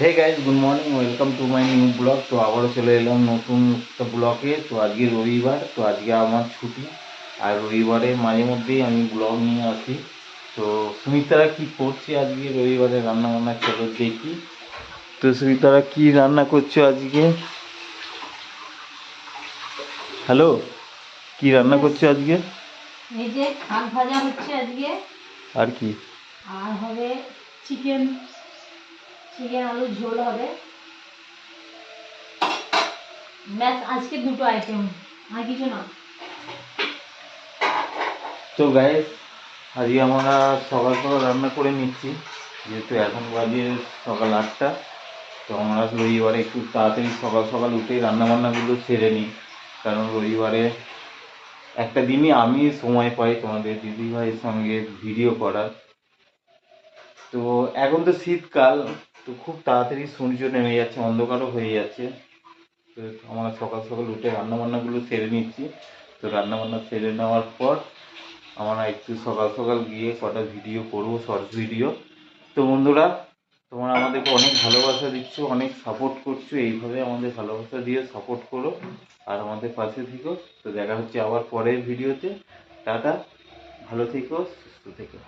Hey guys good morning welcome to my new blog তো আবারও চলে এলাম নতুন একটা ব্লগে তো আজকে রবিবার তো আজকে আমার ছুটি। আর রবিবারে মাঝে মধ্যেই আমি ব্লগ নিয়ে আসি। তো সুমিতারা কি করছে আজকে? রবিবারে রান্না বান্না চলো দেখি। তো সুমিতারা কি রান্না করছ আজকে? হ্যালো কি রান্না করছ আজকে? এই যে শাক ভাজা হচ্ছে আজকে। আর কি? আর হবে চিকেন চিকেন আলুর ঝোল হবে। ব্যাস, আজকে দুটো আইটেম আর কিছু না। তো গাইস আজকে আমরা সকাল সকাল রান্না করে নিচ্ছি। যেহেতু এখন বাজে সকাল আটটা, তো আমরা রবিবারে একটু তাড়াতাড়ি সকাল সকাল উঠেই রান্না বান্নাগুলো সেরে নিই। কারণ রবিবারে একটা দিনই আমি সময় পাই তোমাদের দিদিভাইয়ের সঙ্গে ভিডিও করার। তো এখন তো শীতকাল তো খুব তাড়াতাড়ি সূর্য নেমে যাচ্ছে, অন্ধকারও হয়ে যাচ্ছে। তো আমরা সকাল সকাল উঠে রান্না বান্নাগুলো সেরে নিচ্ছি। তো রান্না বান্না সেরে নেওয়ার পর আমরা একটু সকাল সকাল গিয়ে কটা ভিডিও করব, শর্টস ভিডিও। তো বন্ধুরা, তোমরা আমাদেরকে অনেক ভালোবাসা দিচ্ছ, অনেক সাপোর্ট করছ। এইভাবে আমাদের ভালোবাসা দিয়ে সাপোর্ট করো আর আমাদের পাশে থেকো। তো দেখা হচ্ছে আবার পরের ভিডিওতে। টাটা, ভালো থেকো, সুস্থ থেকো।